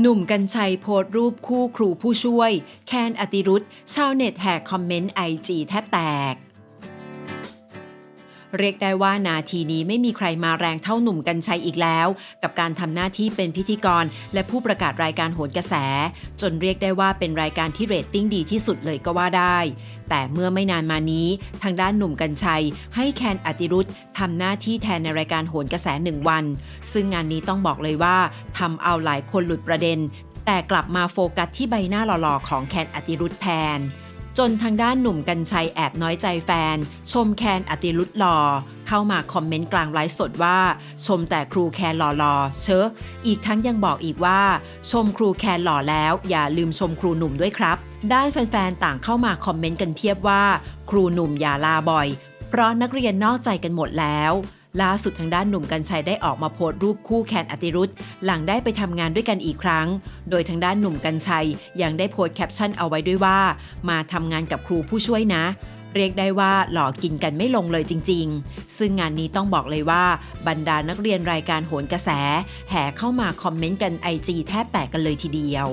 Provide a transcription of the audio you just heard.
หนุ่มกัญชัยโพสรูปคู่ครูผู้ช่วย แคนอติรุธชาวเน็ตแห่คอมเมนต์ไอจีแทบแตก เรียกได้ว่านาทีนี้ไม่มีใครมาแรงเท่าหนุ่มกัญชัยอีกแล้ว กับการทำหน้าที่เป็นพิธีกร และผู้ประกาศรายการโหนกระแส จนเรียกได้ว่าเป็นรายการที่เรตติ้งดีที่สุดเลยก็ว่าได้ แต่เมื่อไม่นานมานี้ ทางด้านหนุ่มกัญชัย ให้แคนอติรุธทำหน้าที่แทนในรายการโหนกระแสหนึ่งวัน ซึ่งงานนี้ต้องบอกเลยว่าทำเอาหลายคนหลุดประเด็น แต่กลับมาโฟกัสที่ใบหน้าหล่อๆของแคนอติรุธแทน จนทางด้านหนุ่มกัญชัยแอบน้อยใจแฟน ชมแคนอติรุธหล่อเข้ามาคอมเมนต์กลางไลฟ์สดว่า ชมแต่ครูแคนหล่อๆเชอะอีกทั้งยังบอกอีกว่า ชมครูแคนหล่อแล้ว อย่าลืมชมครูหนุ่มด้วยครับด้านแฟนๆต่างเข้ามาคอมเมนต์กันเพียบว่า ครูหนุ่มอย่าลาบ่อย เพราะนักเรียนนอกใจกันหมดแล้ว ล่าสุดทางด้านหนุ่มกัญชัยได้ออกมาโพสต์รูปคู่แคนอติรุธหลังได้ไปทำงานด้วยกันอีกครั้ง โดยทางด้านหนุ่มกัญชัยยังได้โพสต์แคปชั่นเอาไว้ด้วยว่า มาทำงานกับครูผู้ช่วยนะ เรียกได้ว่าหล่อกินกันไม่ลงเลยจริง ๆ ซึ่งงานนี้ต้องบอกเลยว่า บรรดานักเรียนรายการโหนกระแส แห่เข้ามาคอมเมนต์กันไอจีแทบแตกกันเลยทีเดียว